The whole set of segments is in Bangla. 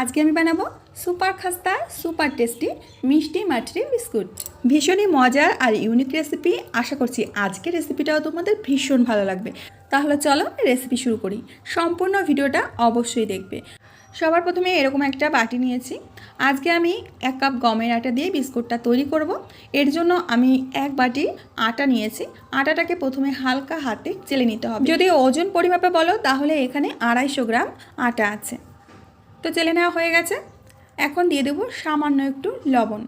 আজকে আমি বানাবো সুপার খাস্তা, সুপার টেস্টি, মিষ্টি মাঠরি বিস্কুট। ভীষণই মজার আর ইউনিক রেসিপি আশা করছি আজকের রেসিপিটাও তোমাদের ভীষণ ভালো লাগবে। তাহলে চলো রেসিপি শুরু করি। সম্পূর্ণ ভিডিওটা অবশ্যই দেখবে। সবার প্রথমে এরকম একটা বাটি নিয়েছি। আজকে আমি এক কাপ গমের আটা দিয়ে বিস্কুটটা তৈরি করব। এর জন্য আমি এক বাটি আটা নিয়েছি। আটাটাকে প্রথমে হালকা হাতে চেলে নিতে হবে। যদি ওজন পরিমাপে বলো, তাহলে এখানে আড়াইশো গ্রাম আটা আছে। তো চেলে নেওয়া হয়ে গেছে। এখন দিয়ে দেবো সামান্য একটু লবণ।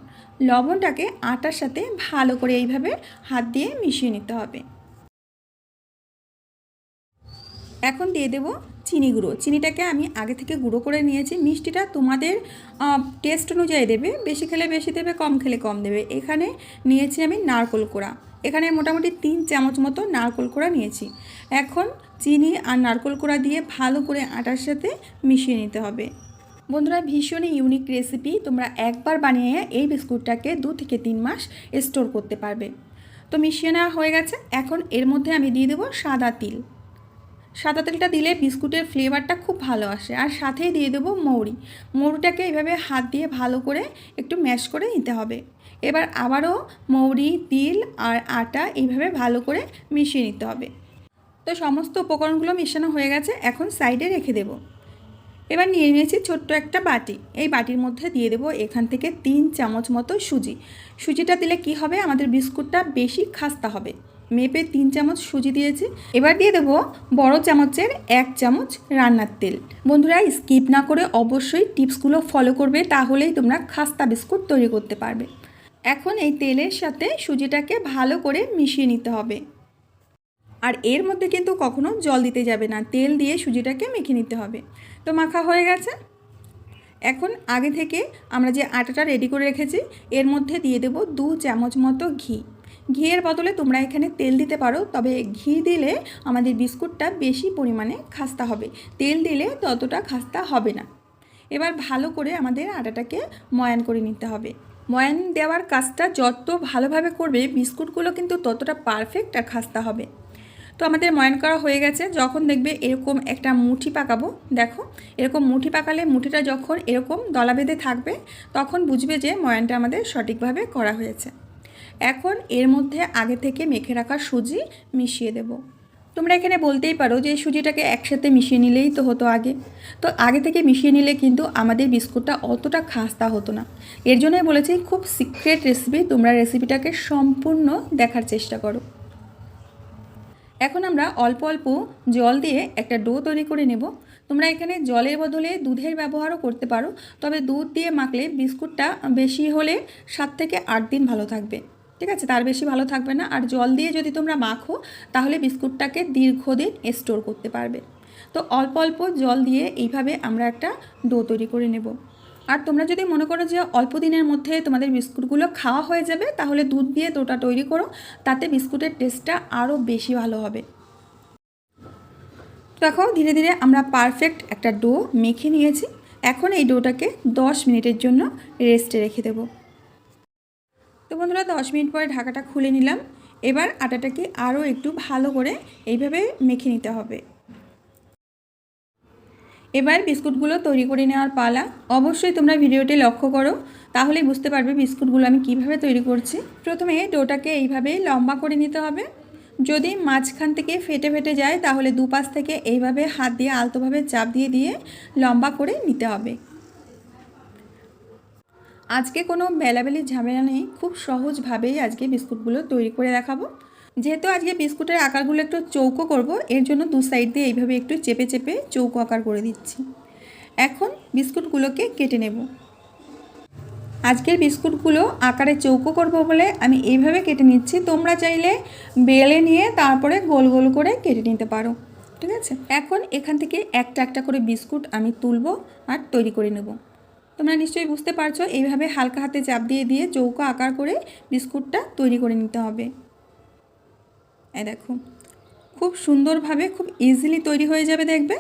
লবণটাকে আটার সাথে ভালো করে এইভাবে হাত দিয়ে মিশিয়ে নিতে হবে। এখন দিয়ে দেবো চিনি গুঁড়ো। চিনিটাকে আমি আগে থেকে গুঁড়ো করে নিয়েছি। মিষ্টিটা তোমাদের টেস্ট অনুযায়ী দেবে। বেশি খেলে বেশি দেবে, কম খেলে কম দেবে। এখানে নিয়েছি আমি নারকোল কোড়া। এখানে মোটামুটি তিন চামচ মতো নারকোল কোড়া নিয়েছি। এখন চিনি আর নারকোল কোড়া দিয়ে ভালো করে আটার সাথে মিশিয়ে নিতে হবে। বন্ধুরা, ভীষণই ইউনিক রেসিপি তোমরা একবার বানিয়ে এই বিস্কুটটাকে দু থেকে তিন মাস স্টোর করতে পারবে। তো মিশিয়ে নেওয়া হয়ে গেছে। এখন এর মধ্যে আমি দিয়ে দেবো সাদা তিল। সাদা তেলটা দিলে বিস্কুটের ফ্লেভারটা খুব ভালো আসে। আর সাথেই দিয়ে দেবো মৌরি। মৌরিটাকে এইভাবে হাত দিয়ে ভালো করে একটু ম্যাশ করে নিতে হবে। এবার আবারও মৌরি, তিল আর আটা এইভাবে ভালো করে মিশিয়ে নিতে হবে। তো সমস্ত উপকরণগুলো মেশানো হয়ে গেছে, এখন সাইডে রেখে দেব। এবার নিয়ে নিয়েছি ছোট্ট একটা বাটি। এই বাটির মধ্যে দিয়ে দেবো এখান থেকে তিন চামচ মতো সুজি। সুজিটা দিলে কি হবে? আমাদের বিস্কুটটা বেশি খাস্তা হবে। মেপে তিন চামচ সুজি দিয়েছি। এবার দিয়ে দেবো বড় চামচের এক চামচ রান্নার তেল। বন্ধুরা, স্কিপ না করে অবশ্যই টিপসগুলো ফলো করবে, তাহলেই তোমরা খাস্তা বিস্কুট তৈরি করতে পারবে। এখন এই তেলের সাথে সুজিটাকে ভালো করে মিশিয়ে নিতে হবে। আর এর মধ্যে কিন্তু কখনো জল দিতে যাবে না, তেল দিয়ে সুজিটাকে মেখে নিতে হবে। তো মাখা হয়ে গেছে। এখন আগে থেকে আমরা যে আটাটা রেডি করে রেখেছি, এর মধ্যে দিয়ে দেব দু চামচ মতো ঘি। ঘিয়ের বদলে তোমরা এখানে তেল দিতে পারো, তবে ঘি দিলে আমাদের বিস্কুটটা বেশি পরিমাণে খাস্তা হবে। তেল দিলে ততটা খাস্তা হবে না। এবার ভালো করে আমাদের আটাটাকে ময়ান করে নিতে হবে। ময়ান দেওয়ার কাজটা যত ভালোভাবে করবে, বিস্কুটগুলো কিন্তু ততটা পারফেক্ট আর খাস্তা হবে। তো আমাদের ময়ান করা হয়ে গেছে। যখন দেখবে এরকম একটা মুঠি পাকাবো, দেখো, এরকম মুঠি পাকালে মুঠিটা যখন এরকম দলা বেঁধে থাকবে, তখন বুঝবে যে ময়ানটা আমাদের সঠিকভাবে করা হয়েছে। এখন এর মধ্যে আগে থেকে মেখে রাখা সুজি মিশিয়ে দেব। তোমরা এখানে বলতেই পারো যে সুজিটাকে একসাথে মিশিয়ে নিলেই তো হতো আগে। তো আগে থেকে মিশিয়ে নিলে কিন্তু আমাদের বিস্কুটটা অতটা খাস্তা হতো না। এর জন্যই বলেছি, খুব সিক্রেট রেসিপি তোমরা রেসিপিটাকে সম্পূর্ণ দেখার চেষ্টা করো। এখন আমরা অল্প অল্প জল দিয়ে একটা ডো তৈরি করে নেব। তোমরা এখানে জলের বদলে দুধের ব্যবহারও করতে পারো, তবে দুধ দিয়ে মাখলে বিস্কুটটা বেশি হলে সাত থেকে আট দিন ভালো থাকবে। ঠিক আছে? তার বেশি ভালো থাকবে না। আর জল দিয়ে যদি তোমরা মাখো, তাহলে বিস্কুটটাকে দীর্ঘদিন স্টোর করতে পারবে। তো অল্প অল্প জল দিয়ে এইভাবে আমরা একটা ডো তৈরি করে নেব। আর তোমরা যদি মনে করো যে অল্প দিনের মধ্যে তোমাদের বিস্কুটগুলো খাওয়া হয়ে যাবে, তাহলে দুধ দিয়ে ডোটা তৈরি করো। তাতে বিস্কুটের টেস্টটা আরও বেশি ভালো হবে। দেখো, ধীরে ধীরে আমরা পারফেক্ট একটা ডো মেখে নিয়েছি। এখন এই ডোটাকে দশ মিনিটের জন্য রেস্টে রেখে দেব। তো বন্ধুরা, দশ মিনিট পরে ঢাকাটা খুলে নিলাম। এবার আটাটাকে আরও একটু ভালো করে এইভাবে মেখে নিতে হবে। এবার বিস্কুটগুলো তৈরি করে নেওয়ার পালা। অবশ্যই তোমরা ভিডিওটি লক্ষ্য করো তাহলে বুঝতে পারবে বিস্কুটগুলো আমি কীভাবে তৈরি করছি। প্রথমে ডোটাকে এইভাবে লম্বা করে নিতে হবে। যদি মাঝখান থেকে ফেটে ফেটে যায়, তাহলে দুপাশ থেকে এইভাবে হাত দিয়ে আলতোভাবে চাপ দিয়ে দিয়ে লম্বা করে নিতে হবে। আজকে কোনো বেলাবেলি ঝামেলা নেই, খুব সহজভাবেই আজকে বিস্কুটগুলো তৈরি করে দেখাবো। যেহেতু আজকে বিস্কুটের আকারগুলো একটু চৌকো করব, এর জন্য দু সাইড দিয়ে এইভাবে একটু চেপে চেপে চৌকো আকার করে দিচ্ছি। এখন বিস্কুটগুলোকে কেটে নেব। আজকের বিস্কুটগুলো আকারে চৌকো করব বলে আমি এইভাবে কেটে নিচ্ছি। তোমরা চাইলে বেলে নিয়ে তারপরে গোল গোল করে কেটে নিতে পারো, ঠিক আছে? এখন এখান থেকে একটা একটা করে বিস্কুট আমি তুলব আর তৈরি করে নেব। তোমরা নিশ্চয়ই বুঝতে পারছ, এইভাবে হালকা হাতে চাপ দিয়ে দিয়ে চৌকো আকার করে বিস্কুটটা তৈরি করে নিতে হবে। এই দেখো, খুব সুন্দরভাবে, খুব ইজিলি তৈরি হয়ে যাবে দেখবে।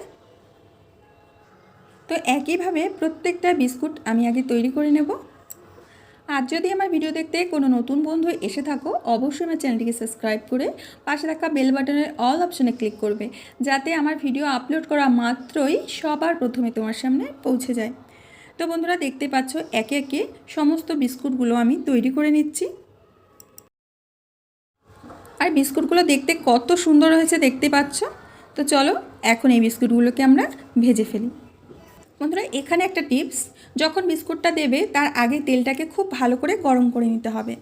তো একইভাবে প্রত্যেকটা বিস্কুট আমি আগে তৈরি করে নেব। আর যদি আমার ভিডিও দেখতে কোনো নতুন বন্ধু এসে থাকো, অবশ্যই আমার চ্যানেলটিকে সাবস্ক্রাইব করে পাশে থাকা বেল বাটনের অল অপশনে ক্লিক করবে, যাতে আমার ভিডিও আপলোড করা মাত্রই সবার প্রথমে তোমার সামনে পৌঁছে যায়। তো বন্ধুরা দেখতে পাচ্ছ, একে একে সমস্ত বিস্কুটগুলো আমি তৈরি করে নিচ্ছি। আর বিস্কুটগুলো দেখতে কত সুন্দর হয়েছে দেখতে পাচ্ছ? তো চলো, এখন এই বিস্কুটগুলোকে আমরা ভেজে ফেলি। বন্ধুরা, এখানে একটা টিপস, যখন বিস্কুটটা দেবে, তার আগে তেলটাকে খুব ভালো করে গরম করে নিতে হবে।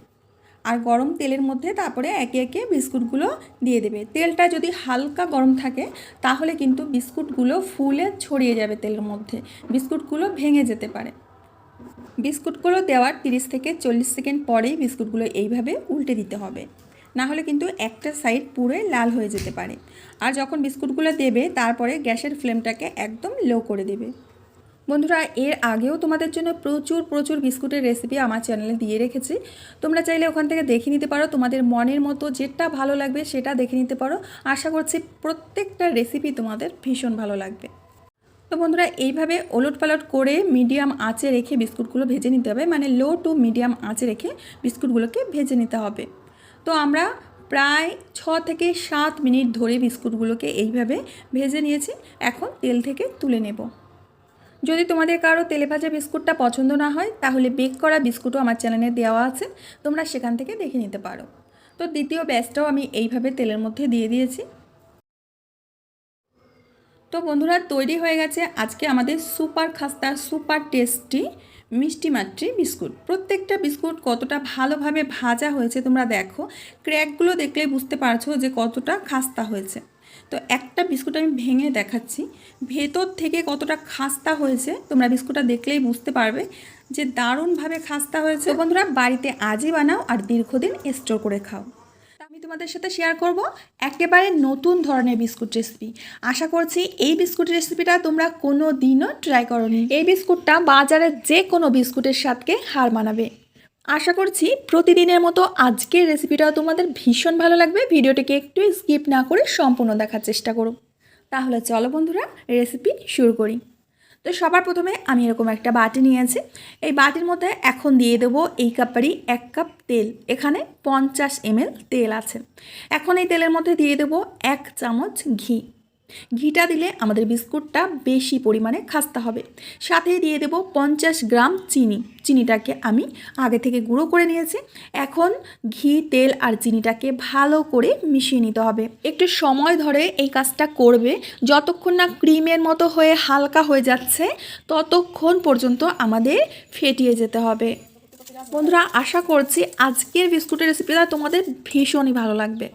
আর গরম তেলের মধ্যে তারপরে একে একে বিস্কুটগুলো দিয়ে দেবে। তেলটা যদি হালকা গরম থাকে, তাহলে কিন্তু বিস্কুটগুলো ফুলে ছড়িয়ে যাবে তেলের মধ্যে। বিস্কুটগুলো ভেঙে যেতে পারে। বিস্কুটগুলো দেওয়ার 30 থেকে চল্লিশ সেকেন্ড পরেই বিস্কুটগুলো এইভাবে উল্টে দিতে হবে। না হলে কিন্তু একটা সাইড পুরোই লাল হয়ে যেতে পারে। আর যখন বিস্কুটগুলো দেবে, তারপরে গ্যাসের ফ্লেমটাকে একদম লো করে দেবে। বন্ধুরা, এর আগেও তোমাদের জন্য প্রচুর প্রচুর বিস্কুটের রেসিপি আমার চ্যানেলে দিয়ে রেখেছি। তোমরা চাইলে ওখান থেকে দেখে নিতে পারো, তোমাদের মনের মতো যেটা ভালো লাগবে সেটা দেখে নিতে পারো। আশা করছি প্রত্যেকটা রেসিপি তোমাদের ভীষণ ভালো লাগবে। তো বন্ধুরা, এইভাবে ওলট পালট করে মিডিয়াম আঁচে রেখে বিস্কুটগুলো ভেজে নিতে হবে মানে লো টু মিডিয়াম আঁচে রেখে বিস্কুটগুলোকে ভেজে নিতে হবে। তো আমরা প্রায় ছ থেকে সাত মিনিট ধরে বিস্কুটগুলোকে এইভাবে ভেজে নিয়েছি, এখন তেল থেকে তুলে নেব। যদি তোমাদের কারও তেলে ভাজা বিস্কুটটা পছন্দ না হয়, তাহলে বেক করা বিস্কুটও আমার চ্যানেলে দেওয়া আছে। তোমরা সেখান থেকে দেখে নিতে পারো। তো দ্বিতীয় ব্যাচটাও আমি এইভাবে তেলের মধ্যে দিয়ে দিয়েছি। তো বন্ধুরা, তৈরি হয়ে গেছে আজকে আমাদের সুপার খাস্তা, সুপার টেস্টি মিষ্টি মাতৃ বিস্কুট। প্রত্যেকটা বিস্কুট কতটা ভালোভাবে ভাজা হয়েছে তোমরা দেখো। ক্র্যাকগুলো দেখলেই বুঝতে পারছ যে কতটা খাস্তা হয়েছে। তো একটা বিস্কুট আমি ভেঙে দেখাচ্ছি। ভেতর থেকে কতটা খাস্তা হয়েছে তোমরা বিস্কুটটা দেখলেই বুঝতে পারবে যে দারুণভাবে খাস্তা হয়েছে। বন্ধুরা, বাড়িতে আজই বানাও আর দীর্ঘদিন স্টোর করে খাও। আমি তোমাদের সাথে শেয়ার করব একেবারে নতুন ধরনের বিস্কুট রেসিপি আশা করছি এই বিস্কুট রেসিপিটা তোমরা কোনো দিনও ট্রাই করনি। এই বিস্কুটটা বাজারের যে কোনো বিস্কুটের স্বাদকে হার মানাবে। আশা করছি প্রতিদিনের মতো আজকের রেসিপিটাও তোমাদের ভীষণ ভালো লাগবে। ভিডিওটিকে একটু স্কিপ না করে সম্পূর্ণ দেখার চেষ্টা করো। তাহলে চলো বন্ধুরা রেসিপি শুরু করি। তো সবার প্রথমে আমি এরকম একটা বাটি নিয়েছি। এই বাটির মধ্যে এখন দিয়ে দেবো এই কাপেরই এক কাপ তেল। এখানে পঞ্চাশ এমএল তেল আছে। এখন এই তেলের মধ্যে দিয়ে দেবো এক চামচ ঘি। ঘিটা দিলে আমাদের বিস্কুটটা বেশি পরিমাণে খাস্তা হবে। সাথে দিয়ে দেবো পঞ্চাশ গ্রাম চিনি। চিনিটাকে আমি আগে থেকে গুঁড়ো করে নিয়েছি। এখন ঘি, তেল আর চিনিটাকে ভালো করে মিশিয়ে নিতে হবে। একটু সময় ধরে এই কাজটা করবে। যতক্ষণ না ক্রিমের মতো হয়ে হালকা হয়ে যাচ্ছে, ততক্ষণ পর্যন্ত আমাদের ফেটিয়ে যেতে হবে। বন্ধুরা, আশা করছি আজকের বিস্কুটের রেসিপিটা তোমাদের ভীষণই ভালো লাগবে।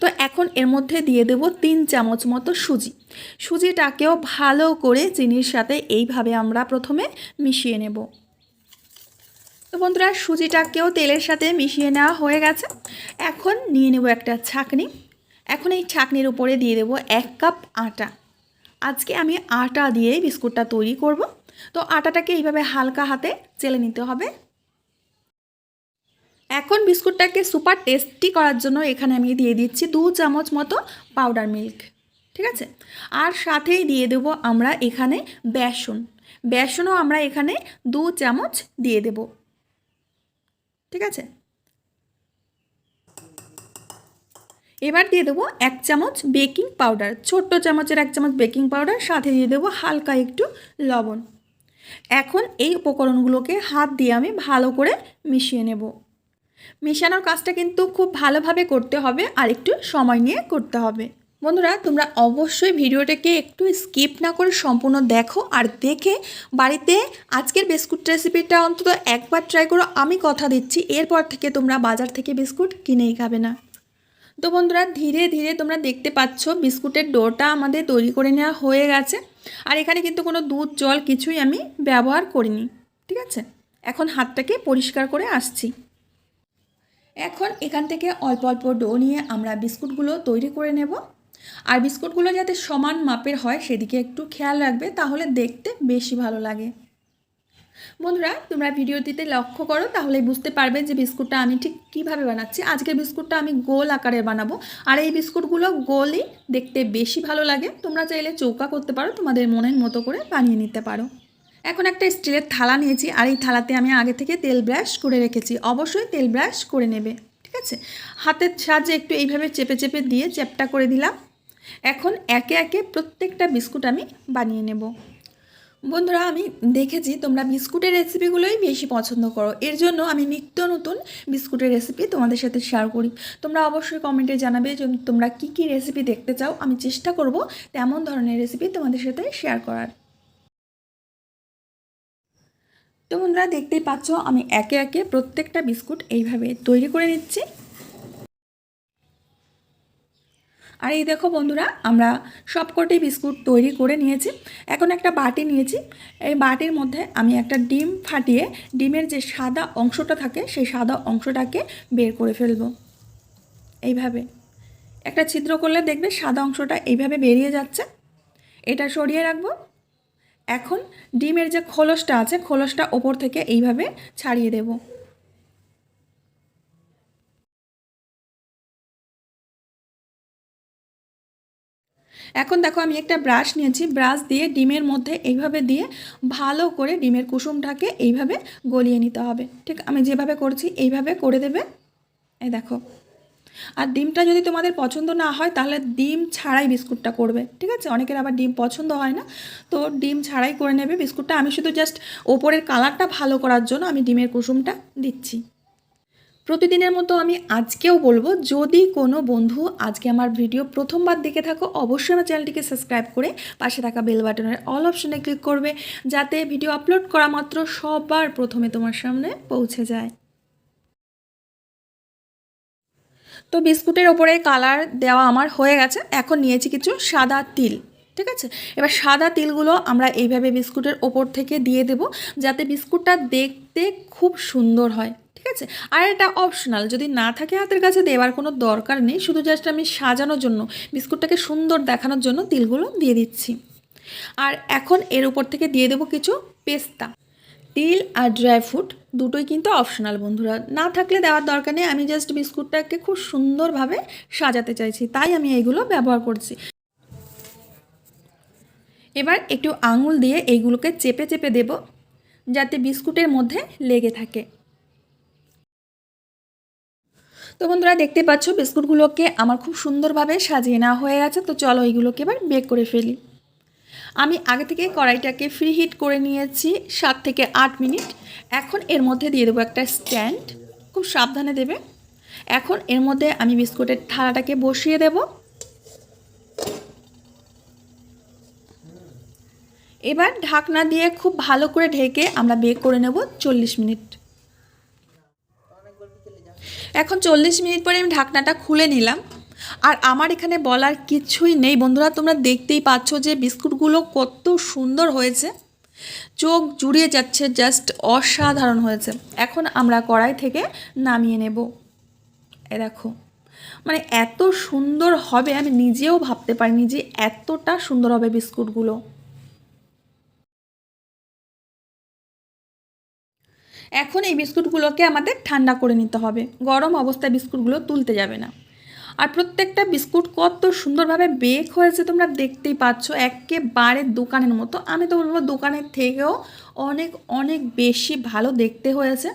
তো এখন এর মধ্যে দিয়ে দেব তিন চামচ মতো সুজি। সুজিটাকেও ভালো করে চিনির সাথে এইভাবে আমরা প্রথমে মিশিয়ে নেব। তো বন্ধুরা, সুজিটাকেও তেলের সাথে মিশিয়ে নেওয়া হয়ে গেছে। এখন নিয়ে নেব একটা ছাকনি। এখন এই ছাকনির উপরে দিয়ে দেব এক কাপ আটা। আজকে আমি আটা দিয়ে বিস্কুটটা তৈরি করব। তো আটাটাকে এইভাবে হালকা হাতে চেলে নিতে হবে। এখন বিস্কুটটাকে সুপার টেস্টি করার জন্য এখানে আমি দিয়ে দিচ্ছি দু চামচ মতো পাউডার মিল্ক, ঠিক আছে? আর সাথেই দিয়ে দেবো আমরা এখানে বেসন, বেসনও আমরা এখানে দু চামচ দিয়ে দেব, ঠিক আছে? এবার দিয়ে দেবো এক চামচ বেকিং পাউডার, ছোট্ট চামচের এক চামচ বেকিং পাউডার, সাথে দিয়ে দেবো হালকা একটু লবণ। এখন এই উপকরণগুলোকে হাত দিয়ে আমি ভালো করে মিশিয়ে নেব। মেশানোর কাজটা কিন্তু খুব ভালোভাবে করতে হবে আর একটু সময় নিয়ে করতে হবে। বন্ধুরা, তোমরা অবশ্যই ভিডিওটাকে একটু স্কিপ না করে সম্পূর্ণ দেখো আর দেখে বাড়িতে আজকের বিস্কুট রেসিপিটা অন্তত একবার ট্রাই করো। আমি কথা দিচ্ছি, এরপর থেকে তোমরা বাজার থেকে বিস্কুট কিনেই খাবে না। তো বন্ধুরা, ধীরে ধীরে তোমরা দেখতে পাচ্ছ বিস্কুটের ডোটা আমাদের তৈরি করে নেওয়া হয়ে গেছে আর এখানে কিন্তু কোনো দুধ, জল কিছুই আমি ব্যবহার করিনি, ঠিক আছে? এখন হাতটাকে পরিষ্কার করে আসছি। এখন এখান থেকে অল্প অল্প ডো নিয়ে আমরা বিস্কুটগুলো তৈরি করে নেব। আর বিস্কুটগুলো যাতে সমান মাপের হয় সেদিকে একটু খেয়াল রাখবে, তাহলে দেখতে বেশি ভালো লাগে। বন্ধুরা, তোমরা ভিডিওটিতে লক্ষ্য করো তাহলে বুঝতে পারবে যে বিস্কুটটা আমি ঠিক কীভাবে বানাচ্ছি। আজকের বিস্কুটটা আমি গোল আকারে বানাবো। আর এই বিস্কুটগুলো গোলই দেখতে বেশি ভালো লাগে। তোমরা চাইলে চৌকা করতে পারো, তোমাদের মনের মতো করে বানিয়ে নিতে পারো। এখন একটা স্টিলের থালা নিয়েছি আর এই থালাতে আমি আগে থেকে তেল ব্রাশ করে রেখেছি। অবশ্যই তেল ব্রাশ করে নেবে, ঠিক আছে? হাতের সাহায্যে একটু এইভাবে চেপে চেপে দিয়ে চ্যাপটা করে দিলাম। এখন একে একে প্রত্যেকটা বিস্কুট আমি বানিয়ে নেব। বন্ধুরা, আমি দেখেছি তোমরা বিস্কুটের রেসিপিগুলোই বেশি পছন্দ করো। এর জন্য আমি নিত্য নতুন বিস্কুটের রেসিপি তোমাদের সাথে শেয়ার করি। তোমরা অবশ্যই কমেন্টে জানাবে যে তোমরা কী কী রেসিপি দেখতে চাও। আমি চেষ্টা করব তেমন ধরনের রেসিপি তোমাদের সাথে শেয়ার করার। তো বন্ধুরা দেখতেই পাচ্ছ, আমি একে একে প্রত্যেকটা বিস্কুট এইভাবে তৈরি করে নিচ্ছি। আর এই দেখো বন্ধুরা, আমরা সবকটি বিস্কুট তৈরি করে নিয়েছি। এখন একটা বাটি নিয়েছি। এই বাটির মধ্যে আমি একটা ডিম ফাটিয়ে, ডিমের যে সাদা অংশটা থাকে, সেই সাদা অংশটাকে বের করে ফেলব। এইভাবে। একটা ছিদ্র করলে দেখবে সাদা অংশটা এইভাবে বেরিয়ে যাচ্ছে। এটা সরিয়ে রাখব। এখন ডিমের যে খোলসটা আছে, খোলসটা ওপর থেকে এইভাবে ছাড়িয়ে দেবো। এখন দেখো আমি একটা ব্রাশ নিয়েছি। ব্রাশ দিয়ে ডিমের মধ্যে এইভাবে দিয়ে ভালো করে ডিমের কুসুমটাকে এইভাবে গলিয়ে নিতে হবে। ঠিক আমি যেভাবে করছি, এইভাবে করে দেবে। এই দেখো। আর ডিমটা যদি তোমাদের পছন্দ না হয়, তাহলে ডিম ছাড়াই বিস্কুটটা করবে, ঠিক আছে? অনেকের আবার ডিম পছন্দ হয় না, তো ডিম ছাড়াই করে নেবে বিস্কুটটা। আমি শুধু জাস্ট ওপরের কালারটা ভালো করার জন্য আমি ডিমের কুসুমটা দিচ্ছি। প্রতিদিনের মতো আমি আজকেও বলব, যদি কোনো বন্ধু আজকে আমার ভিডিও প্রথমবার দেখে থাকো, অবশ্যই আমার চ্যানেলটিকে সাবস্ক্রাইব করে পাশে থাকা বেল বাটনের অল অপশনে ক্লিক করবে, যাতে ভিডিও আপলোড করা মাত্র সবার প্রথমে তোমার সামনে পৌঁছে যায়। তো বিস্কুটের ওপরে কালার দেওয়া আমার হয়ে গেছে। এখন নিয়েছি কিছু সাদা তিল, ঠিক আছে? এবার সাদা তিলগুলো আমরা এইভাবে বিস্কুটের ওপর থেকে দিয়ে দেব যাতে বিস্কুটটা দেখতে খুব সুন্দর হয়, ঠিক আছে? আর এটা অপশনাল যদি না থাকে হাতের কাছে দেওয়ার কোনো দরকার নেই, শুধু জাস্ট আমি সাজানোর জন্য, বিস্কুটটাকে সুন্দর দেখানোর জন্য তিলগুলো দিয়ে দিচ্ছি। আর এখন এর উপর থেকে দিয়ে দেবো কিছু পেস্তা। তিল আর ড্রাই ফ্রুট দুটোই কিন্তু অপশনাল বন্ধুরা। না থাকলে দেওয়ার দরকার নেই। আমি জাস্ট বিস্কুটটাকে খুব সুন্দরভাবে সাজাতে চাইছি। তাই আমি এইগুলো ব্যবহার করছি। এবার একটু আঙুল দিয়ে এইগুলোকে চেপে চেপে দেব, যাতে বিস্কুটের মধ্যে লেগে থাকে। তো বন্ধুরা, দেখতে পাচ্ছ, বিস্কুটগুলোকে আমার খুব সুন্দরভাবে সাজিয়ে নেওয়া হয়ে গেছে। তো চলো এইগুলোকে এবার বেক করে ফেলি। আমি আগে থেকে কড়াইটাকে ফ্রি হিট করে নিয়েছি সাত থেকে আট মিনিট। এখন এর মধ্যে দিয়ে দেবো একটা স্ট্যান্ড খুব সাবধানে দেবে। এখন এর মধ্যে আমি বিস্কুটের থালাটাকে বসিয়ে দেব। এবার ঢাকনা দিয়ে খুব ভালো করে ঢেকে আমরা বেক করে নেব চল্লিশ মিনিট। এখন চল্লিশ মিনিট পরে আমি ঢাকনাটা খুলে নিলাম। আর আমার এখানে বলার কিছুই নেই। বন্ধুরা, তোমরা দেখতেই পাচ্ছ যে বিস্কুটগুলো কত সুন্দর হয়েছে। চোখ জুড়িয়ে যাচ্ছে জাস্ট অসাধারণ হয়েছে। এখন আমরা কড়াই থেকে নামিয়ে নেব। এ দেখো মানে এত সুন্দর হবে, আমি নিজেও ভাবতে পারিনি যে এতটা সুন্দর হবে বিস্কুটগুলো। এখন এই বিস্কুটগুলোকে আমাদের ঠান্ডা করে নিতে হবে। গরম অবস্থায় বিস্কুটগুলো তুলতে যাবে না। আর প্রত্যেকটা বিস্কুট কত সুন্দরভাবে বেক হয়েছে তোমরা দেখতেই পাচ্ছ। একেবারে দোকানের মতো। আমি তো বলব দোকানের থেকেও অনেক অনেক বেশি ভালো দেখতে হয়েছে।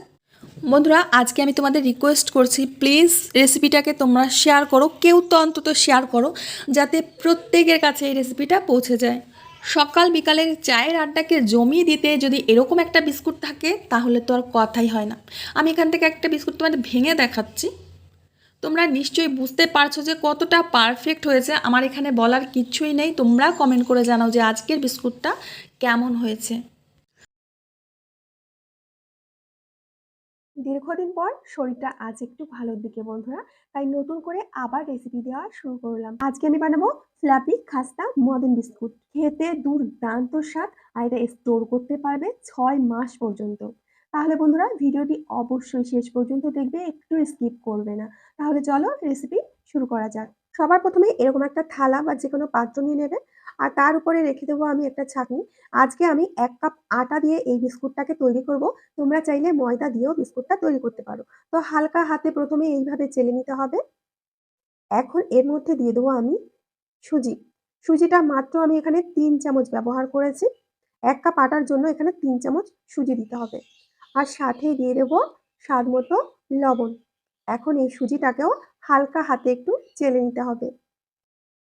বন্ধুরা, আজকে আমি তোমাদের রিকোয়েস্ট করছি প্লিজ রেসিপিটাকে তোমরা শেয়ার করো। কেউ তো অন্তত শেয়ার করো, যাতে প্রত্যেকের কাছে এই রেসিপিটা পৌঁছে যায়। সকাল বিকালের চায়ের আড্ডাকে জমিয়ে দিতে যদি এরকম একটা বিস্কুট থাকে, তাহলে তো আর কথাই হয় না। আমি এখান থেকে একটা বিস্কুট তোমাদের ভেঙে দেখাচ্ছি। তোমরা নিশ্চয়ই বুঝতে পারছ যে কতটা পারফেক্ট হয়েছে। আমার এখানে বলার কিছুই নেই। তোমরা কমেন্ট করে জানাও যে আজকের বিস্কুটটা কেমন হয়েছে। দীর্ঘদিন পর শরীরটা আজ একটু ভালোর দিকে বন্ধুরা, তাই নতুন করে আবার রেসিপি দেওয়া শুরু করলাম। আজকে আমি বানাবো ফ্ল্যাপি খাস্তা মদন বিস্কুট। খেতে দুর্দান্ত স্বাদ আর এটা স্টোর করতে পারবে ছয় মাস পর্যন্ত। তাহলে বন্ধুরা ভিডিওটি অবশ্যই শেষ পর্যন্ত দেখবে, একটু স্কিপ করবে না। তাহলে চলো রেসিপি শুরু করা যাক। সবার প্রথমে এরকম একটা থালা বা যে কোনো পাত্র নিয়ে নেবে, আর তার উপরে রেখে দেবো আমি একটা ছাঁকনি। আজকে আমি এক কাপ আটা দিয়ে এই বিস্কুটটাকে তৈরি করব। তোমরা চাইলে ময়দা দিয়েও বিস্কুটটা তৈরি করতে পারো। তো হালকা হাতে প্রথমে এইভাবে চেলে নিতে হবে। এখন এর মধ্যে দিয়ে দেবো আমি সুজি। সুজিটা মাত্র আমি এখানে তিন চামচ ব্যবহার করেছি। এক কাপ আটার জন্য এখানে তিন চামচ সুজি দিতে হবে। আর সাথে দিয়ে দেবো স্বাদ মতো লবণ। এখন এই সুজিটাকেও হালকা হাতে একটু চেলে নিতে হবে।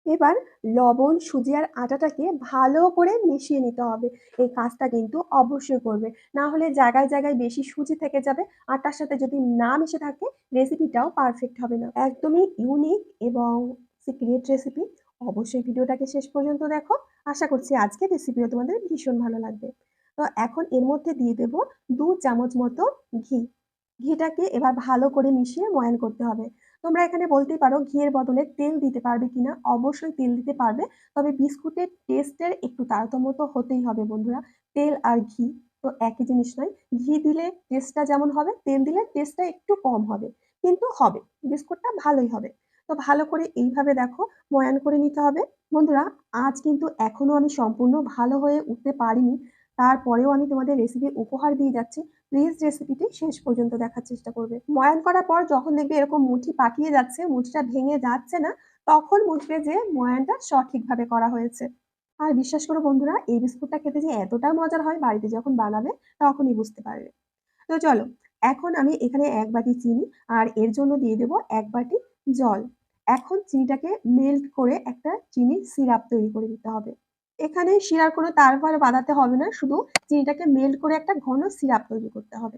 এবার লবণ, সুজি আর আটাটাকে ভালো করে মিশিয়ে নিতে হবে। এই কাজটা কিন্তু অবশ্যই করবে। না হলে জায়গায় জায়গায় বেশি সুজি থেকে যাবে আটার সাথে যদি না মিশে থাকে রেসিপিটাও পারফেক্ট হবে না। একদমই ইউনিক এবং সিক্রেট রেসিপি অবশ্যই ভিডিওটাকে শেষ পর্যন্ত দেখো। আশা করছি আজকের রেসিপিও তোমাদের ভীষণ ভালো লাগবে। তো এখন এর মধ্যে দিয়ে দেব দু চামচ মতো ঘি। ঘিটাকে এবার ভালো করে মিশিয়ে ময়ান করতে হবে। তোমরা এখানে বলতেই পারো ঘিয়ের বদলে তেল দিতে পারবে কিনা? অবশ্যই তেল দিতে পারবে, তবে বিস্কুটের টেস্টের একটু তারতম্য তো হতেই হবে বন্ধুরা, তেল আর ঘি। তো একই জিনিস নয়, ঘি দিলে টেস্টটা যেমন হবে, তেল দিলে টেস্টটা একটু কম হবে, কিন্তু হবে, বিস্কুটটা ভালোই হবে। তো ভালো করে এইভাবে দেখো ময়ান করে নিতে হবে। বন্ধুরা, আজ কিন্তু এখনও আমি সম্পূর্ণ ভালো হয়ে উঠতে পারিনি। তারপরেও আমি তোমাদের রেসিপি উপহার দিয়ে যাচ্ছি। প্লিজ রেসিপিটি শেষ পর্যন্ত দেখার চেষ্টা করবে। ময়ান করার পর যখন দেখবে এরকম মুঠি পাকিয়ে যাচ্ছে, মুঠিটা ভেঙে যাচ্ছে না, তখন বুঝবে যে ময়ানটা সঠিকভাবে করা হয়েছে। আর বিশ্বাস করো বন্ধুরা, এই বিস্কুটটা খেতে যে এতটা মজার হয় বাড়িতে যখন বানাবে, তখনই বুঝতে পারবে। তো চলো, এখন আমি এখানে এক বাটি চিনি আর এর জন্য দিয়ে দেবো এক বাটি জল। এখন চিনিটাকে মেল্ট করে একটা চিনি সিরাপ তৈরি করে দিতে হবে। এখানে শিরার কোনো তারপরে বাঁধাতে হবে না, শুধু চিনিটাকে মেল্ট করে একটা ঘন সিরাপ তৈরি করতে হবে।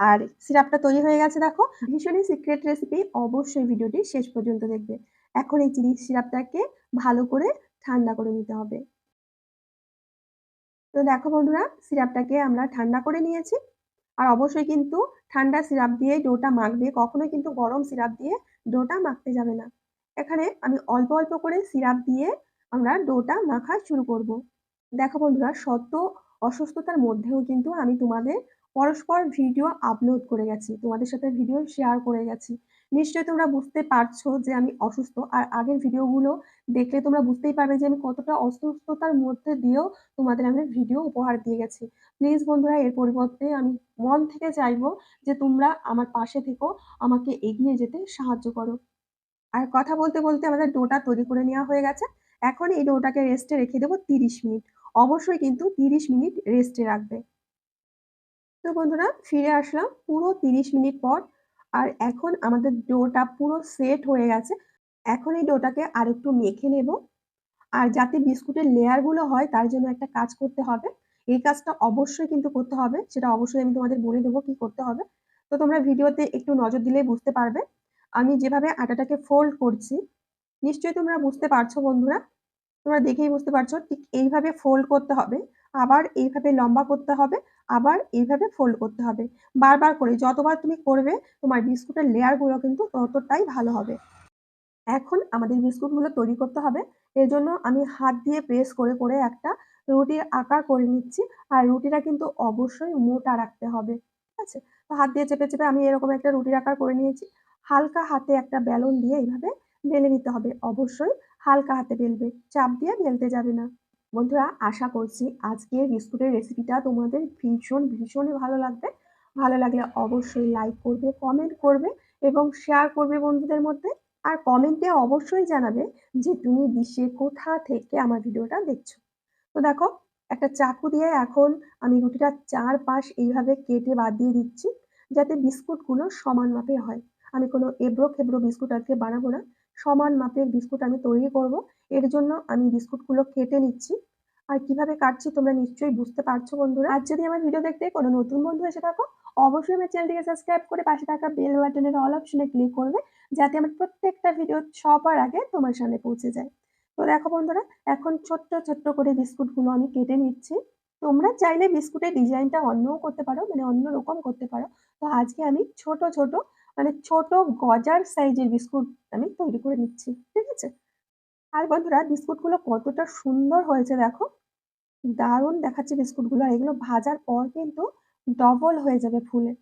আর সিরাপটা তৈরি হয়ে গেছে, দেখো। ভীষণই সিক্রেট রেসিপি অবশ্যই ভিডিওটি শেষ পর্যন্ত দেখবে। এখন এই চিনি সিরাপটাকে ভালো করে ঠান্ডা করে নিতে হবে। তো দেখো বন্ধুরা সিরাপটাকে আমরা ঠান্ডা করে নিয়েছি। আর অবশ্যই কিন্তু ঠান্ডা সিরাপ দিয়ে ডোটা মাখবে, কখনোই কিন্তু গরম সিরাপ দিয়ে ডোটা মাখতে যাবে না। এখানে আমি অল্প অল্প করে সিরাপ দিয়ে আমরা ডোটা মাখা শুরু করব। দেখো বন্ধুরা, সত্য অসুস্থতার মধ্যেও কিন্তু আমি তোমাদের পরস্পর ভিডিও আপলোড করে গেছি, তোমাদের সাথে ভিডিও শেয়ার করে গেছি। নিশ্চয়ই তোমরা বুঝতে পারছ যে আমি অসুস্থ, আর আগের ভিডিওগুলো দেখলে তোমরা বুঝতেই পারবে যে আমি কতটা অসুস্থতার মধ্যে দিয়েও তোমাদের আমি ভিডিও উপহার দিয়ে গেছি। প্লিজ বন্ধুরা, এর পরিবর্তে আমি মন থেকে চাইব যে তোমরা আমার পাশে থেকো, আমাকে এগিয়ে যেতে সাহায্য করো। আর কথা বলতে বলতে আমাদের ডোটা তৈরি করে নেওয়া হয়ে গেছে। এখন এই ডোটাকে রেস্টে রেখে দেবো তিরিশ মিনিট। অবশ্যই কিন্তু তিরিশ মিনিট রেস্টে রাখবে। তো বন্ধুরা, ফিরে আসলাম পুরো তিরিশ মিনিট পর। আর এখন আমাদের ডোটা পুরো সেট হয়ে গেছে। এখন এই ডোটাকে আর একটু মেখে নেব। আর যাতে বিস্কুটের লেয়ারগুলো হয়, তার জন্য একটা কাজ করতে হবে। এই কাজটা অবশ্যই কিন্তু করতে হবে। সেটা অবশ্যই আমি তোমাদের বলে দেবো কি করতে হবে। তো তোমরা ভিডিওতে একটু নজর দিলেই বুঝতে পারবে। আমি যেভাবে আটাটাকে ফোল্ড করছি নিশ্চয়ই তোমরা বুঝতে পারছ বন্ধুরা। তোমরা দেখেই বুঝতে পারছ ঠিক এইভাবে ফোল্ড করতে হবে, আবার এইভাবে লম্বা করতে হবে, আবার এইভাবে ফোল্ড করতে হবে। বারবার করে যতবার তুমি করবে, তোমার বিস্কুটের লেয়ারগুলো কিন্তু ততটাই ভালো হবে। এখন আমাদের বিস্কুটগুলো তৈরি করতে হবে। এর জন্য আমি হাত দিয়ে প্রেস করে করে একটা রুটির আকার করে নিচ্ছি। আর রুটিটা কিন্তু অবশ্যই মোটা রাখতে হবে, ঠিক আছে? তো হাত দিয়ে চেপে চেপে আমি এরকম একটা রুটির আকার করে নিয়েছি। হালকা হাতে একটা বেলুন দিয়ে এইভাবে বেলে নিতে হবে। অবশ্যই হালকা হাতে বেলবে, চাপ দিয়ে বেলতে যাবে না। বন্ধুরা, আশা করছি আজকের বিস্কুটের রেসিপিটা তোমাদের ভীষণ, ভীষণই ভালো লাগবে। ভালো লাগলে অবশ্যই লাইক করবে কমেন্ট করবে এবং শেয়ার করবে বন্ধুদের মধ্যে। আর কমেন্টে অবশ্যই জানাবে যে তুমি বিশ্বে কোথা থেকে আমার ভিডিওটা দেখছ। তো দেখো, একটা চাকু দিয়ে এখন আমি রুটিটা চার পাশ এইভাবে কেটে বাদ দিয়ে দিচ্ছি, যাতে বিস্কুটগুলো সমান মাপের হয়। আমি কোনো এবড়ো খেবড়ো বিস্কুট আজকে বানাবো না। সমান মাপের বিস্কুট আমি তৈরি করব। এর জন্য আমি বিস্কুটগুলো কেটে নিচ্ছি। আর কীভাবে কাটছি তোমরা নিশ্চয়ই বুঝতে পারছ বন্ধুরা। আর যদি আমার ভিডিও দেখতে কোনো নতুন বন্ধু এসে থাকো, অবশ্যই আমার চ্যানেলটিকে সাবস্ক্রাইব করে পাশে থাকা বেল বাটনের অল অপশনে ক্লিক করবে, যাতে আমার প্রত্যেকটা ভিডিও সবার আগে তোমার সামনে পৌঁছে যায়। তো দেখো বন্ধুরা, এখন ছোট্ট ছোট্ট করে বিস্কুটগুলো আমি কেটে নিচ্ছি। তোমরা চাইলে বিস্কুটের ডিজাইনটা অন্যও করতে পারো মানে অন্য রকম করতে পারো। তো আজকে আমি ছোট ছোট মানে ছোট গজার সাইজের বিস্কুট আমি তৈরি করে নিচ্ছি, ঠিক আছে? আর বন্ধুরা, বিস্কুটগুলো কতটা সুন্দর হয়েছে দেখো। দারুণ দেখাচ্ছে বিস্কুটগুলো। এগুলো ভাজার পর কিন্তু ডবল হয়ে যাবে ফুলে।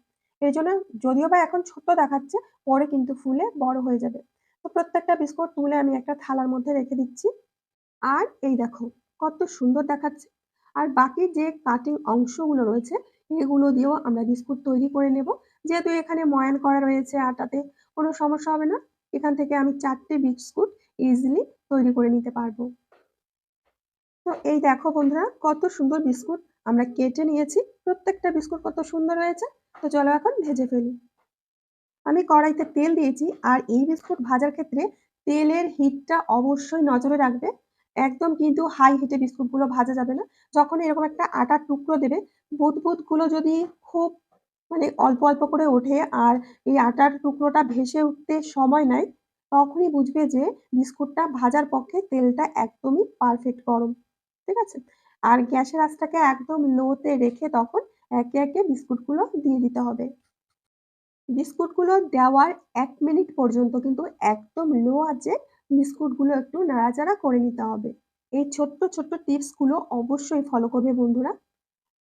এই জন্য যদিও বা এখন ছোট দেখাচ্ছে, পরে কিন্তু ফুলে বড় হয়ে যাবে। তো প্রত্যেকটা বিস্কুট তুলে আমি একটা থালার মধ্যে রেখে দিচ্ছি। আর এই দেখো, কত সুন্দর দেখাচ্ছে। আর বাকি যে কাটিং অংশগুলো রয়েছে, এগুলো দিয়েও আমরা বিস্কুট তৈরি করে নেব। যেহেতু এখানে ময়ান করা রয়েছে আটাতে কোনো সমস্যা হবে না, এখান থেকে আমি চারটে বিস্কুট ইজিলি তৈরি করে নিতে পারব। তো এই দেখো বন্ধুরা, কত সুন্দর বিস্কুট আমরা কেটে নিয়েছি, প্রত্যেকটা বিস্কুট কত সুন্দর হয়েছে। তো চলো এখন ভেজে ফেলি। আমি কড়াইতে তেল দিয়েছি আর এই বিস্কুট ভাজার ক্ষেত্রে তেলের হিটটা অবশ্যই নজরে রাখবে। একদম কিন্তু হাই হিটে বিস্কুটগুলো ভাজা যাবে না। যখন এরকম একটা আটার টুকরো দেবে, বুদবুদগুলো যদি খুব মানে অল্প অল্প করে ওঠে আর এই আটার টুকরোটা ভেসে উঠতে সময় নেয়, তখনই বুঝবে যে বিস্কুটটা ভাজার পক্ষে তেলটা একদমই পারফেক্ট গরম, ঠিক আছে? আর গ্যাসের আঁচটাকে একদম লোতে রেখে তখন একে একে বিস্কুটগুলো দিয়ে দিতে হবে। বিস্কুটগুলো দেওয়ার এক মিনিট পর্যন্ত কিন্তু একদম লো আঁচে বিস্কুটগুলো একটু নাড়াচাড়া করে নিতে হবে। এই ছোট্ট ছোট্ট টিপসগুলো অবশ্যই ফলো করবে বন্ধুরা।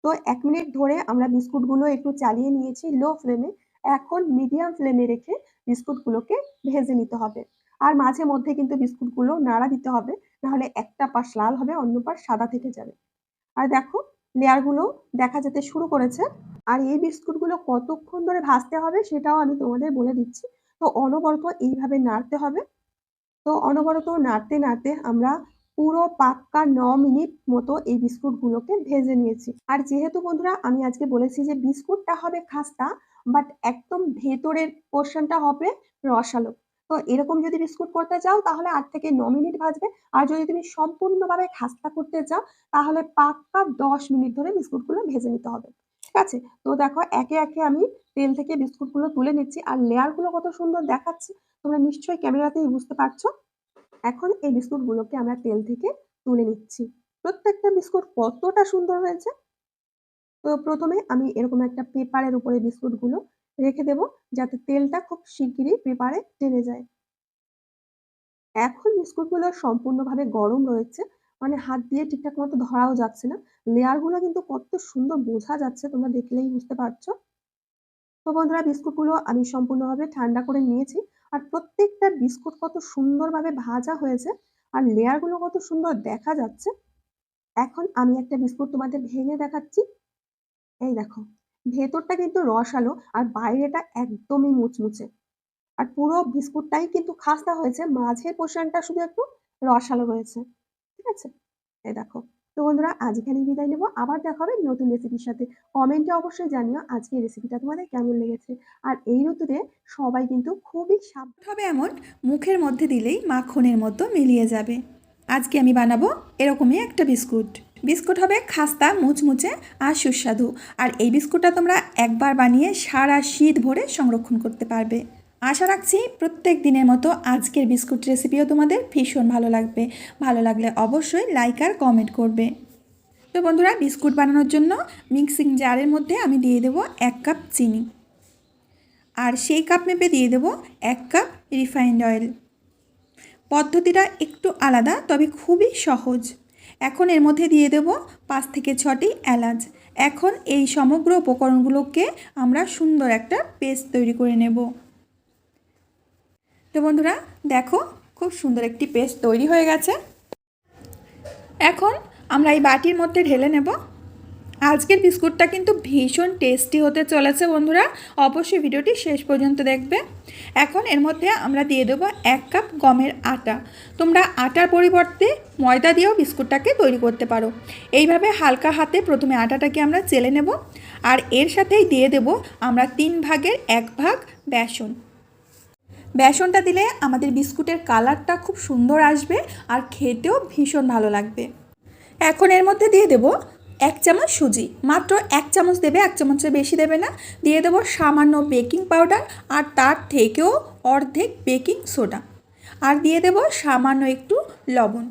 তো এক মিনিট ধরে আমরা বিস্কুটগুলো একটু চালিয়ে নিয়েছি লো ফ্লেমে। এখন মিডিয়াম ফ্লেমে রেখে বিস্কুটগুলোকে ভেজে নিতে হবে। আর মাঝে মধ্যে কিন্তু বিস্কুটগুলো নাড়া দিতে হবে, নাহলে একটা পাশ লাল হবে, অন্য পাশ সাদা থেকে যাবে। আর দেখো, লেয়ারগুলো দেখা যেতে শুরু করেছে। আর এই বিস্কুটগুলো কতক্ষণ ধরে ভাজতে হবে সেটাও আমি তোমাদের বলে দিচ্ছি। তো অনবরত এইভাবে নাড়তে হবে। তো অনবরত নাড়তে নাড়তে আমরা পুরো পাক্কা ন মিনিট মতো এই বিস্কুটগুলোকে ভেজে নিয়েছি। আর যেহেতু বন্ধুরা, আমি আজকে বলেছি যে বিস্কুটটা হবে খাস্তা বাট একদম ভেতরের পোর্শনটা হবে রসালো। তো এরকম যদি বিস্কুট করতে চাও, তাহলে আট থেকে ন মিনিট ভাজবে। আর যদি তুমি সম্পূর্ণভাবে খাস্তা করতে চাও, তাহলে পাক্কা দশ মিনিট ধরে বিস্কুটগুলো ভেজে নিতে হবে। ঠিক আছে? তো দেখো, একে একে আমি তেল থেকে বিস্কুটগুলো তুলে নিচ্ছি। আর লেয়ারগুলো কত সুন্দর দেখাচ্ছে, তোমরা নিশ্চয়ই ক্যামেরাতেই বুঝতে পারছ। এখন এই বিস্কুটগুলোকে আমরা তেল থেকে তুলে নিচ্ছি। প্রত্যেকটা বিস্কুট কতটা সুন্দর হয়েছে? তো প্রথমে আমি এরকম একটা পেপারের উপরে বিস্কুটগুলো রেখে দেব, যাতে তেলটা খুব শিগগিরই পেপারে টেনে যায়। এখন বিস্কুটগুলো সম্পূর্ণভাবে গরম রয়েছে মানে হাত দিয়ে ঠিকঠাক মতো ধরাও যাচ্ছে না। লেয়ারগুলো কিন্তু কত সুন্দর বোঝা যাচ্ছে, তোমরা দেখলেই বুঝতে পারছ। তো বন্ধুরা, বিস্কুটগুলো আমি সম্পূর্ণভাবে ঠান্ডা করে নিয়েছি। আর প্রত্যেকটা বিস্কুট কত সুন্দরভাবে ভাজা হয়েছে আর লেয়ারগুলো কত সুন্দর দেখা যাচ্ছে। এখন আমি একটা বিস্কুট তোমাদের ভেঙে দেখাচ্ছি। এই দেখো, ভেতরটা কিন্তু রসালো আর বাইরেটা একদমই মুচমুচে। আর পুরো বিস্কুটটাই কিন্তু খাস্তা হয়েছে, মাঝের পোর্শনটা শুধু একটু রসালো রয়েছে। ঠিক আছে? এই দেখো তো বন্ধুরা আজ বিদায় নেব। আবার দেখা হবে নতুন রেসিপির সাথে। কমেন্টে অবশ্যই জানিও আজকে রেসিপিটা তোমাদের কেমন লেগেছে। আর এই ঋতুতে সবাই কিন্তু খুবই সাবধান হবে এমন মুখের মধ্যে দিলেই মাখনের মতো মিলিয়ে যাবে। আজকে আমি বানাবো এরকমই একটা বিস্কুট। বিস্কুট হবে খাস্তা, মুচমুচে আর সুস্বাদু। আর এই বিস্কুটটা তোমরা একবার বানিয়ে সারা শীত ভরে সংরক্ষণ করতে পারবে। আশা রাখছি প্রত্যেক দিনের মতো আজকের বিস্কুট রেসিপিও তোমাদের ভীষণ ভালো লাগবে। ভালো লাগলে অবশ্যই লাইক আর কমেন্ট করবে। তো বন্ধুরা, বিস্কুট বানানোর জন্য মিক্সিং জারের মধ্যে আমি দিয়ে দেবো এক কাপ চিনি। আর সেই কাপ মেপে দিয়ে দেবো এক কাপ রিফাইন্ড অয়েল পদ্ধতিটা একটু আলাদা, তবে খুবই সহজ। এখন এর মধ্যে দিয়ে দেব পাঁচ থেকে ছটি এলাচ। এখন এই সমগ্র উপকরণগুলোকে আমরা সুন্দর একটা পেস্ট তৈরি করে নেব। তো বন্ধুরা, দেখো খুব সুন্দর একটি পেস্ট তৈরি হয়ে গেছে। এখন আমরা এই বাটির মধ্যে ঢেলে নেব। আজকের বিস্কুটটা কিন্তু ভীষণ টেস্টি হতে চলেছে বন্ধুরা। অবশ্যই ভিডিওটি শেষ পর্যন্ত দেখবে। এখন এর মধ্যে আমরা দিয়ে দেবো এক কাপ গমের আটা। তোমরা আটার পরিবর্তে ময়দা দিয়েও বিস্কুটটাকে তৈরি করতে পারো। এইভাবে হালকা হাতে প্রথমে আটাটাকে আমরা চেলে নেব। আর এর সাথেই দিয়ে দেব আমরা তিন ভাগের এক ভাগ বেসন। বেসনটা দিলে আমাদের বিস্কুটের কালারটা খুব সুন্দর আসবে আর খেতেও ভীষণ ভালো লাগবে। এখন এর মধ্যে দিয়ে দেব এক চামচ সুজি। মাত্র এক চামচ দেবে, এক চামচের বেশি দেবে না। দিয়ে দেবো সামান্য বেকিং পাউডার আর তার থেকেও অর্ধেক বেকিং সোডা। আর দিয়ে দেব সামান্য একটু লবণ।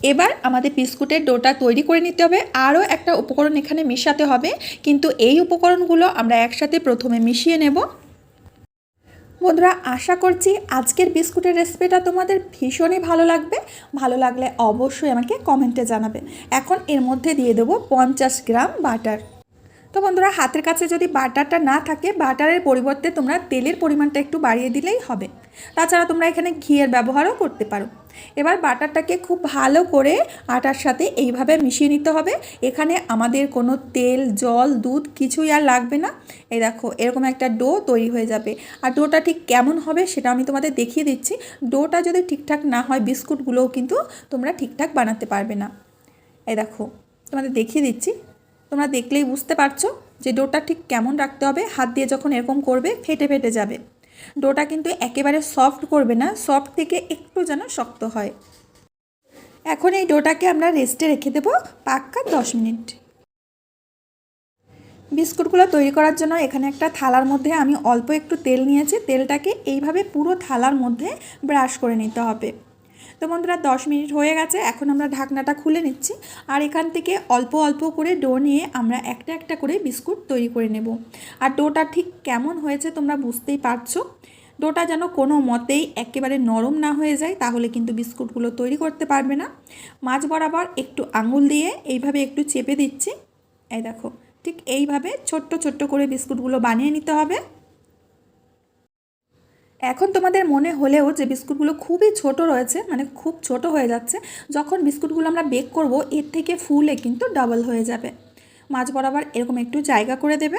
এবার আমাদের বিস্কুটের ডোটা তৈরি করে নিতে হবে। আরও একটা উপকরণ এখানে মেশাতে হবে। কিন্তু এই উপকরণগুলো আমরা একসাথে প্রথমে মিশিয়ে নেব। বন্ধুরা, আশা করছি আজকের বিস্কুটের রেসিপিটা তোমাদের ভীষণই ভালো লাগবে। ভালো লাগলে অবশ্যই আমাকে কমেন্টে জানাবে। এখন এর মধ্যে দিয়ে দেবো পঞ্চাশ গ্রাম বাটার। তো বন্ধুরা, হাতের কাছে যদি বাটারটা না থাকে, বাটারের পরিবর্তে তোমরা তেলের পরিমাণটা একটু বাড়িয়ে দিলেই হবে। তাছাড়া তোমরা এখানে ঘিয়ের ব্যবহারও করতে পারো। এবার বাটারটাকে খুব ভালো করে আটার সাথে এইভাবে মিশিয়ে নিতে হবে। এখানে আমাদের কোনো তেল, জল, দুধ কিছুই আর লাগবে না। এই দেখো, এরকম একটা ডো তৈরি হয়ে যাবে। আর ডোটা ঠিক কেমন হবে সেটা আমি তোমাদের দেখিয়ে দিচ্ছি। ডোটা যদি ঠিকঠাক না হয়, বিস্কুটগুলোও কিন্তু তোমরা ঠিকঠাক বানাতে পারবে না। এই দেখো, তোমাদের দেখিয়ে দিচ্ছি। তোমরা দেখলেই বুঝতে পারছ যে ডোটা ঠিক কেমন রাখতে হবে। হাত দিয়ে যখন এরকম করবে, ফেটে ফেটে যাবে। ডোটা কিন্তু একেবারে সফট করবে না, সফট থেকে একটু যেন শক্ত হয়। এখন এই ডোটাকে আমরা রেস্টে রেখে দেবো পাক্কা দশ মিনিট। বিস্কুটগুলো তৈরি করার জন্য এখানে একটা থালার মধ্যে আমি অল্প একটু তেল নিয়েছি, তেলটাকে এইভাবে পুরো থালার মধ্যে ব্রাশ করে নিতে হবে। তো বন্ধুরা, দশ মিনিট হয়ে গেছে, এখন আমরা ঢাকনাটা খুলে নিচ্ছি আর এখান থেকে অল্প অল্প করে ডো নিয়ে আমরা একটা একটা করে বিস্কুট তৈরি করে নেব। আর ডোটা ঠিক কেমন হয়েছে তোমরা বুঝতেই পারছ? ডোটা যেন কোনো মতেই একেবারে নরম না হয়ে যায়, তাহলে কিন্তু বিস্কুটগুলো তৈরি করতে পারবে না। মাছ বরাবর একটু আঙুল দিয়ে এইভাবে একটু চেপে দিচ্ছি। এই দেখো, ঠিক এইভাবে ছোট্ট ছোট্ট করে বিস্কুটগুলো বানিয়ে নিতে হবে। এখন তোমাদের মনে হলেও যে বিস্কুটগুলো খুবই ছোট রয়েছে মানে খুব ছোট হয়ে যাচ্ছে, যখন বিস্কুটগুলো আমরা বেক করব, এর থেকে ফুলে কিন্তু ডাবল হয়ে যাবে। মাছ বরাবর এরকম একটু জায়গা করে দেবে।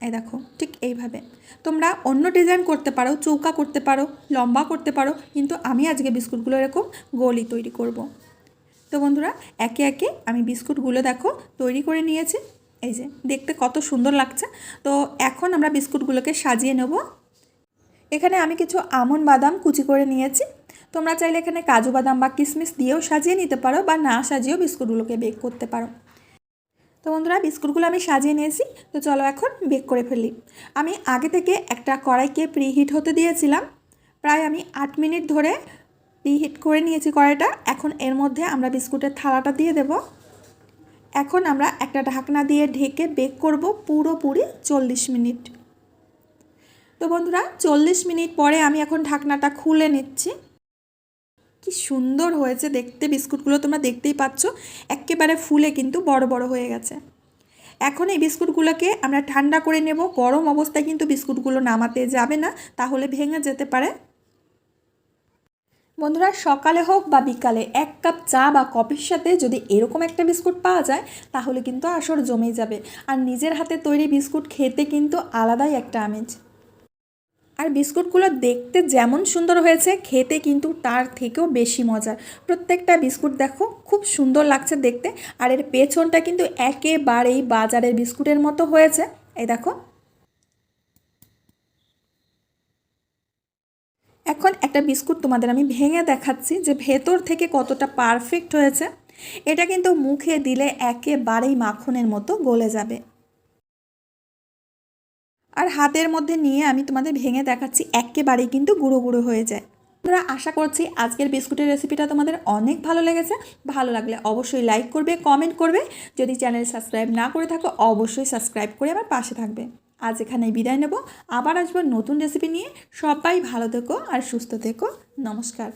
এই দেখো, ঠিক এইভাবে। তোমরা অন্য ডিজাইন করতে পারো, চৌকা করতে পারো, লম্বা করতে পারো, কিন্তু আমি আজকে বিস্কুটগুলো এরকম গোলই তৈরি করব। তো বন্ধুরা, একে একে আমি বিস্কুটগুলো দেখো তৈরি করে নিয়েছি। এই যে, দেখতে কত সুন্দর লাগছে। তো এখন আমরা বিস্কুটগুলোকে সাজিয়ে নেব। এখানে আমি কিছু আমন বাদাম কুচি করে নিয়েছি। তোমরা চাইলে এখানে কাজু বাদাম বা কিশমিশ দিয়েও সাজিয়ে নিতে পারো বা না সাজিয়েও বিস্কুটগুলোকে বেক করতে পারো। তো বন্ধুরা, বিস্কুটগুলো আমি সাজিয়ে নিয়েছি। তো চলো এখন বেক করে ফেলি। আমি আগে থেকে একটা কড়াইকে প্রিহিট হতে দিয়েছিলাম। প্রায় আমি আট মিনিট ধরে প্রিহিট করে নিয়েছি কড়াইটা। এখন এর মধ্যে আমরা বিস্কুটের থালাটা দিয়ে দেব। এখন আমরা একটা ঢাকনা দিয়ে ঢেকে বেক করব পুরোপুরি চল্লিশ মিনিট। তো বন্ধুরা, চল্লিশ মিনিট পরে আমি এখন ঢাকনাটা খুলে নিচ্ছি। কি সুন্দর হয়েছে দেখতে, বিস্কুটগুলো তোমরা দেখতেই পাচ্ছ, একেবারে ফুলে কিন্তু বড় বড় হয়ে গেছে। এখন এই বিস্কুটগুলোকে আমরা ঠান্ডা করে নেব, গরম অবস্থায় কিন্তু বিস্কুটগুলো নামাতে যাবে না, তাহলে ভেঙে যেতে পারে। বন্ধুরা, সকালে হোক বা বিকালে, এক কাপ চা বা কফির সাথে যদি এরকম একটা বিস্কুট পাওয়া যায়, তাহলে কিন্তু আসর জমে যাবে। আর নিজের হাতে তৈরি বিস্কুট খেতে কিন্তু আলাদাই একটা আমেজ। আর বিস্কুটগুলো দেখতে যেমন সুন্দর হয়েছে, খেতে কিন্তু তার থেকেও বেশি মজার। প্রত্যেকটা বিস্কুট দেখো, খুব সুন্দর লাগছে দেখতে। আর এর পেছনটা কিন্তু একেবারেই বাজারের বিস্কুটের মতো হয়েছে। এই দেখো। এখন একটা বিস্কুট তোমাদের আমি ভেঙে দেখাচ্ছি, যে ভেতর থেকে কতটা পারফেক্ট হয়েছে। এটা কিন্তু মুখে দিলে একেবারেই মাখনের মতো গলে যাবে। আর হাতের মধ্যে নিয়ে আমি তোমাদের ভেঙে দেখাচ্ছি, একেবারেই কিন্তু গুঁড়ো গুঁড়ো হয়ে যায়। তোমরা আশা করছি আজকের বিস্কুটের রেসিপিটা তোমাদের অনেক ভালো লেগেছে। ভালো লাগলে অবশ্যই লাইক করবে, কমেন্ট করবে। যদি চ্যানেল সাবস্ক্রাইব না করে থাকো, অবশ্যই সাবস্ক্রাইব করে আমার পাশে থাকবে। আজ এখানেই বিদায় নেব। আবার আসব নতুন রেসিপি নিয়ে। সবাই ভালো থেকো আর সুস্থ থেকো। নমস্কার।